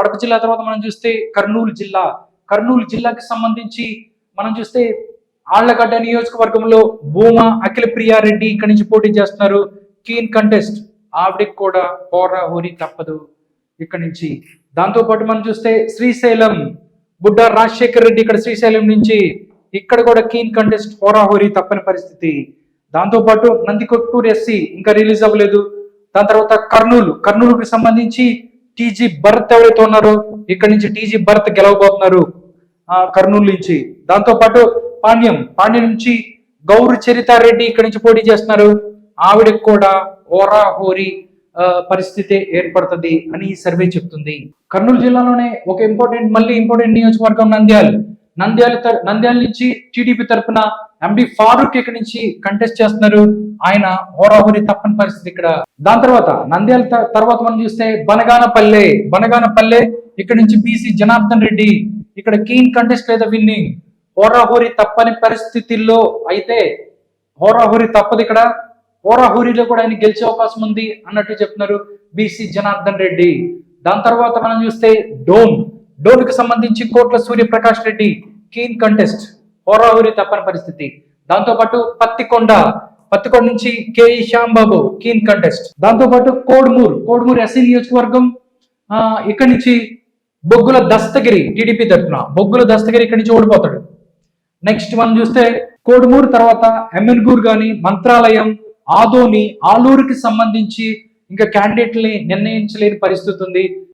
కడప జిల్లా తర్వాత మనం చూస్తే కర్నూలు జిల్లా. కర్నూలు జిల్లాకి సంబంధించి మనం చూస్తే ఆళ్ళగడ్డ నియోజకవర్గంలో భూమా అఖిల ప్రియారెడ్డి ఇక్కడి నుంచి పోటీ చేస్తున్నారు. కీన్ కంటెస్ట్ ఆవిడకి కూడా హోరా హోరీ తప్పదు ఇక్కడి నుంచి. దాంతోపాటు మనం చూస్తే శ్రీశైలం బుడ్డ రాజశేఖర్ రెడ్డి ఇక్కడ శ్రీశైలం నుంచి. ఇక్కడ కూడా కీన్ కంటెస్ట్ హోరాహోరీ తప్పని పరిస్థితి. దాంతోపాటు నందికొట్టూరు ఎస్సీ ఇంకా రిలీజ్ అవ్వలేదు. దాని తర్వాత కర్నూలు కర్నూలుకి సంబంధించి టీజీ భరత్ ఎవరైతే ఉన్నారో ఇక్కడ నుంచి టీజీ భరత్ గెలవబోతున్నారు ఆ, కర్నూలు నుంచి. దాంతో పాటు పాండ్యం పాండ్యం నుంచి గౌరు చరితారెడ్డి ఇక్కడ నుంచి పోటీ చేస్తున్నారు. ఆవిడకి కూడా ఓరా హోరీ పరిస్థితి ఏర్పడుతుంది అని ఈ సర్వే చెప్తుంది. కర్నూలు జిల్లాలోనే ఒక ఇంపార్టెంట్ మళ్ళీ ఇంపార్టెంట్ నియోజకవర్గం నంద్యాల్. నంద్యాల నంద్యాల నుంచి టీడీపీ తరఫున ఎండి ఫారూక్ ఇక్కడ నుంచి కంటెస్ట్ చేస్తున్నారు. ఆయన హోరాహోరీ తప్పని పరిస్థితి ఇక్కడ. దాని తర్వాత నంద్యాల తర్వాత మనం చూస్తే బనగానపల్లె బనగానపల్లె ఇక్కడ నుంచి బీసీ జనార్దన్ రెడ్డి ఇక్కడ కీన్ కంటెస్ట్ లేదా విన్నింగ్ హోరాహోరీ తప్పని పరిస్థితుల్లో అయితే హోరాహోరీ తప్పదు ఇక్కడ. హోరాహోరీలో కూడా ఆయన గెలిచే అవకాశం ఉంది అన్నట్టు చెప్తున్నారు బీసీ జనార్దన్ రెడ్డి. దాని తర్వాత మనం చూస్తే డోన్ డోన్కి సంబంధించి కోట్ల సూర్యప్రకాష్ రెడ్డి కీన్ కంటెస్ట్ హోరాహోరీ తప్పని పరిస్థితి. దాంతోపాటు పత్తికొండ పత్తికొండ నుంచి కేఈ శ్యాంబాబు కీన్ కంటెస్ట్. దాంతోపాటు కోడ్మూర్ కోడ్మూర్ ఎస్సీ నియోజకవర్గం ఇక్కడి నుంచి బొగ్గుల దస్తగిరి టీడీపీ తరఫున. బొగ్గుల దస్తగిరి ఇక్కడి నుంచి ఓడిపోతాడు. నెక్స్ట్ మనం చూస్తే కోడుమూరు తర్వాత ఎమ్మెన్గూర్ కానీ మంత్రాలయం ఆదోని ఆలూరుకి సంబంధించి ఇంకా క్యాండిడేట్ని నిర్ణయించలేని పరిస్థితి ఉంది.